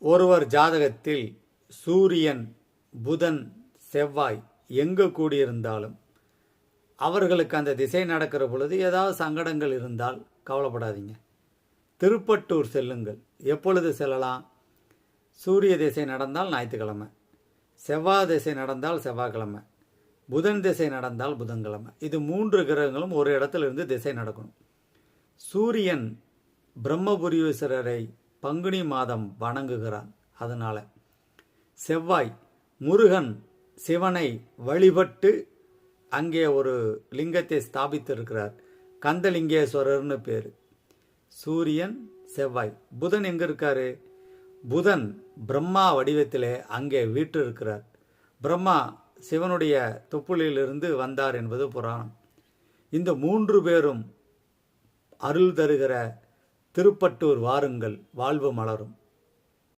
ஒருவர் ஜாதகத்தில் சூரியன் புதன் செவ்வாய் எங்கு கூடியிருந்தாலும் அவர்களுக்கு அந்த திசை நடக்கிற பொழுது ஏதாவது சங்கடங்கள் இருந்தால் கவலைப்படாதீங்க. திருப்பட்டூர் செல்லுங்கள். எப்பொழுது செல்லலாம்? சூரிய திசை நடந்தால் ஞாயிற்றுக்கிழமை. செவ்வாய் திசை நடந்தால் செவ்வாய்க்கிழமை. புதன் திசை நடந்தால் புதன்கிழமை. இது மூன்று கிரகங்களும் ஒரு இடத்துல இருந்து திசை நடக்கணும். சூரியன் பிரம்மபுரீஸ்வரரை பங்குனி மாதம் வணங்குகிறான். அதனால் செவ்வாய் முருகன் சிவனை வழிபட்டு அங்கே ஒரு லிங்கத்தை ஸ்தாபித்திருக்கிறார். கந்தலிங்கேஸ்வரர்னு பேர். சூரியன் செவ்வாய். புதன் எங்கே இருக்காரு? புதன் பிரம்மா வடிவத்திலே அங்கே வீட்டு இருக்கிறார் பிரம்மா சிவனுடைய தொப்புளிலிருந்து வந்தார் என்பது புராணம். இந்த மூன்று பேரும் அருள் தருகிற திருப்பட்டூர் வாருங்கள் வாழ்வு மலரும்.